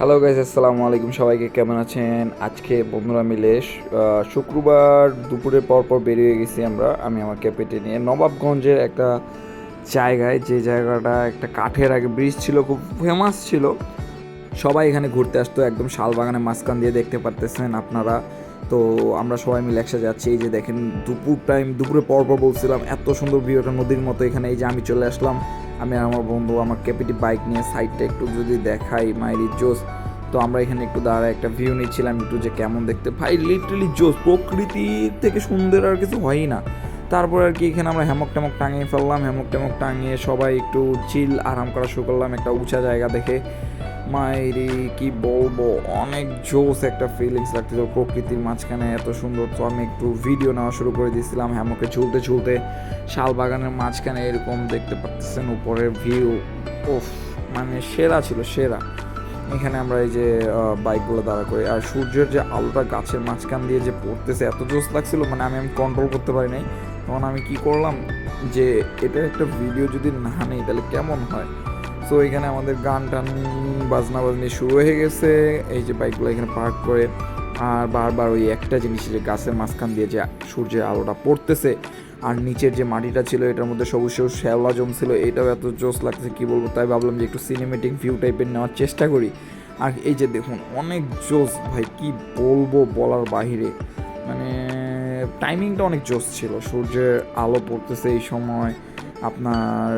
Hello guys আসসালামু আলাইকুম। সবাইকে কেমন আছেন? আজকে বন্ধুরা মিলে শুক্রবার দুপুরের পর পর বেরিয়ে গেছি আমরা। আমি আমার ক্যাপেটে নিয়ে নবাবগঞ্জের একটা জায়গায়, যে জায়গাটা একটা কাঠের আগে ব্রিজ ছিল, খুব ফেমাস ছিল। সবাই এখানে ঘুরতে আসতো, একদম শালবাগানের মাঝখান দিয়ে দেখতে পারতেছেন আপনারা। তো আমরা সবাই মিলে একসাথে যাচ্ছি। এই যে দেখেন, দুপুর টাইম দুপুরে পর পর বলছিলাম, এত সুন্দর ভিউ একটা নদীর মতো এখানে। এই যে আমি চলে আসলাম, আমি আর আমার বন্ধু, আমার ক্যাপিটি বাইক নিয়ে সাইডটা একটু যদি দেখাই, মাইরি জোস। তো আমরা এখানে একটু দাঁড়ায় একটা ভিউ নিচ্ছিলাম, একটু যে কেমন দেখতে। ভাই লিটারালি জোস, প্রকৃতি থেকে সুন্দর আর কিছু হয়ই না। তারপর আর কি এখানে আমরা হ্যামক ট্যামক টাঙিয়ে ফেললাম, হ্যামক ট্যামক টাঙিয়ে সবাই একটু চিল আরাম করা শুরু করলাম একটা উঁচা জায়গা দেখে। মাইরি, কি বলব? অনেক জোস একটা ফিলিংস লাগতেছিল প্রকৃতির মাঝখানে, এত সুন্দর। তো আমি একটু ভিডিও নেওয়া শুরু করে দিয়েছিলাম হ্যামকে ঝুলতে ঝুলতে। শাল বাগানের মাঝখানে এরকম দেখতে পাচ্ছেন উপরের ভিউ ওফ মানে সেরা ছিল, সেরা। এখানে আমরা এই যে বাইকগুলো দাঁড়া করি। আর সূর্যের যে আলোটা গাছের মাঝখান দিয়ে যে পড়তেছে, এত জোস লাগছিল মানে আমি আমি কন্ট্রোল করতে পারি নাই। তখন আমি কি করলাম? যে এটা একটা ভিডিও যদি না নেই, তাহলে কেমন হয়? সো এখানে আমাদের গান টান বাজনা বাজনি শুরু হয়ে গেছে। এই যে বাইকগুলো এখানে পার্ক করে, আর বারবার ওই একটা জিনিস যে গাছের মাঝখান দিয়ে যে সূর্যের আলোটা পড়তেছে, আর নিচের যে মাটিটা ছিল এটার মধ্যে সবুজ সবুজ শ্যাওলা জমছিল, এটাও এত জোস লাগছে কি বলব? তাই ভাবলাম যে একটু সিনেমেটিক ভিউ টাইপের নেওয়ার চেষ্টা করি। আর এই যে দেখুন, অনেক জোস ভাই, কি বলব বলার বাহিরে। মানে টাইমিংটা অনেক জোস ছিল। সূর্যের আলো পড়তেছে এই সময়, আপনার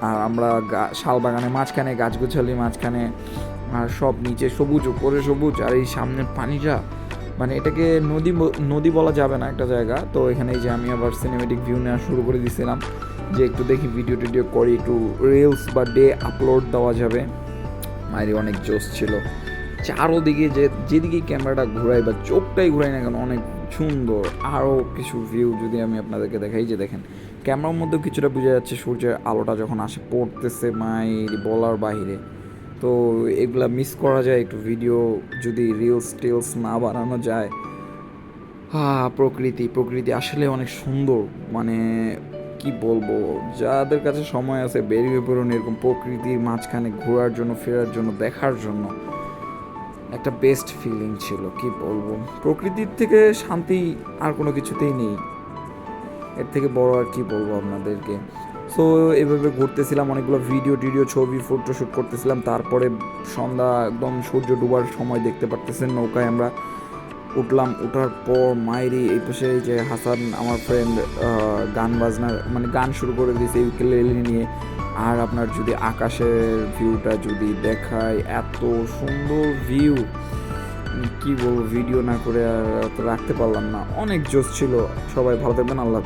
আর আমরা গা- শালবাগানের মাঝখানে, গাছগুছালি মাঝখানে, আর সব নিচে সবুজ, উপরে সবুজ, আর এই সামনের পানিটা মানে এটাকে নদী নদী বলা যাবে না একটা জায়গা। তো এখানে যে আমি আবার সিনেমেটিক ভিউ নেওয়া শুরু করে দিয়েছিলাম যে একটু দেখি ভিডিও টিডিও করি, একটু রিলস বা ডে আপলোড দেওয়া যাবে। মায়ের অনেক জোশ ছিল। চারোদিকে যে, যেদিকে ক্যামেরাটা ঘুরাই বা চোখটাই ঘুরাই না কেন, অনেক সুন্দর, আরও কিছু ভিউ যদি আমি আপনাদেরকে দেখাই, যে দেখেন ক্যামেরার মধ্যেও কিছুটা বোঝা যাচ্ছে সূর্যের আলোটা যখন আসে, পড়তেছে মায়ের বলার বাহিরে। তো এগুলা মিস করা যায়, একটু ভিডিও যদি রিলস টিলস না বানানো যায়। হা, প্রকৃতি প্রকৃতি আসলে অনেক সুন্দর। মানে কি বলব, যাদের কাছে সময় আছে বেরিয়ে পড়ুন এরকম প্রকৃতির মাঝখানে ঘোরার জন্য, ফেরার জন্য, দেখার জন্য। একটা বেস্ট ফিলিং ছিল, কি বলব। প্রকৃতির থেকে শান্তি আর কোনো কিছুতেই নেই। এর থেকে বড় আর কি বলব আপনাদেরকে। সো এভাবে ঘুরতেছিলাম, অনেকগুলো ভিডিও টিডিও, ছবি ফটো শ্যুট করতেছিলাম। তারপরে সন্ধ্যা একদম সূর্য ডুবার সময় দেখতে পারতেছেন, নৌকায় আমরা উঠলাম। উঠার পর মায়েরই এই পাশে যে হাসান, আমার ফ্রেন্ড গান বাজনার মানে গান শুরু করে দিয়েছে ইউকেলেলি নিয়ে। আর আপনার যদি আকাশের ভিউটা যদি দেখায়, এত সুন্দর ভিউ কি বলব ভিডিও না করে আর রাখতে পারলাম না। অনেক জোশ ছিল। সবাই ভালো থাকবেন, আল্লাহ